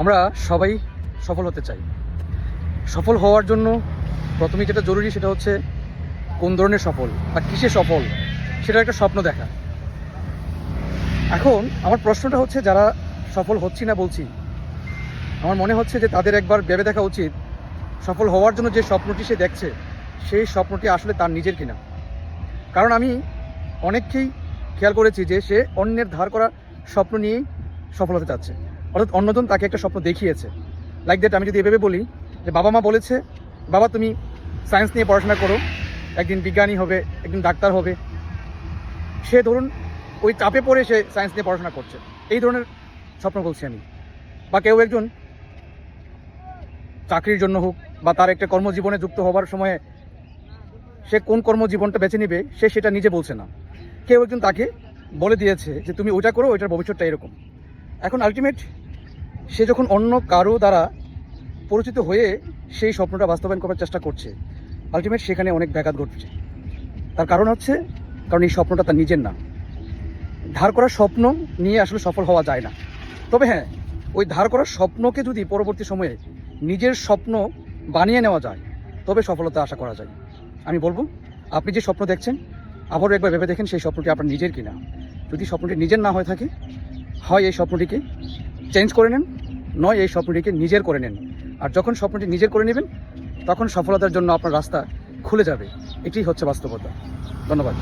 আমরা সবাই সফল হতে চাই। সফল হওয়ার জন্য প্রথমে যেটা জরুরি সেটা হচ্ছে কোন ধরনের সফল বা কিসে সফল সেটা একটা স্বপ্ন দেখা। এখন আমার প্রশ্নটা হচ্ছে যারা সফল হচ্ছি না বলছি, আমার মনে হচ্ছে যে তাদের একবার ভেবে দেখা উচিত সফল হওয়ার জন্য যে স্বপ্নটি সে দেখছে, সেই স্বপ্নটি আসলে তার নিজের কিনা। কারণ আমি অনেককেই খেয়াল করেছি যে সে অন্যের ধার করা স্বপ্ন নিয়েই সফল হতে চাচ্ছে। অর্থাৎ অন্যজন তাকে একটা স্বপ্ন দেখিয়েছে। লাইক দ্যাট আমি যদি এভাবে বলি যে বাবা মা বলেছে, বাবা, তুমি সায়েন্স নিয়ে পড়াশোনা করো, একদিন বিজ্ঞানী হবে, একদিন ডাক্তার হবে। সে ধরুন, ওই চাপে পড়ে সে সায়েন্স নিয়ে পড়াশোনা করছে। এই ধরনের স্বপ্ন বলছি আমি। বা কেউ একজন চাকরির জন্য হোক, বা তার একটা কর্মজীবনে যুক্ত হবার সময়ে সে কোন কর্মজীবনটা বেছে নেবে, সে সেটা নিজে বলছে না। কেউ একজন তাকে বলে দিয়েছে যে, তুমি ওইটা করো, ওইটার ভবিষ্যৎটা এরকম। এখন আলটিমেট সে যখন অন্য কারও দ্বারা পরিচিত হয়ে সেই স্বপ্নটা বাস্তবায়ন করার চেষ্টা করছে আলটিমেট সেখানে অনেক ব্যাঘাত ঘটছে। তার কারণ হচ্ছে, কারণ এই স্বপ্নটা তার নিজের না। ধার করা স্বপ্ন নিয়ে আসলে সফল হওয়া যায় না। তবে হ্যাঁ ওই ধার করা স্বপ্নকে যদি পরবর্তী সময়ে নিজের স্বপ্ন বানিয়ে নেওয়া যায়, তবে সফলতা আশা করা যায়। আমি বলব, আপনি যে স্বপ্ন দেখছেন, আবারও একবার ভেবে দেখেন সেই স্বপ্নটি আপনার নিজের কিনা। যদি স্বপ্নটি নিজের না হয়ে থাকে, হয় এই স্বপ্নটিকে চেঞ্জ করে নেন। নয়, এই স্বপ্নটিকে নিজের করে নেন। আর যখন স্বপ্নটি নিজের করে নেবেন, তখন সফলতার জন্য আপনার রাস্তা খুলে যাবে। এটি হচ্ছে বাস্তবতা। ধন্যবাদ।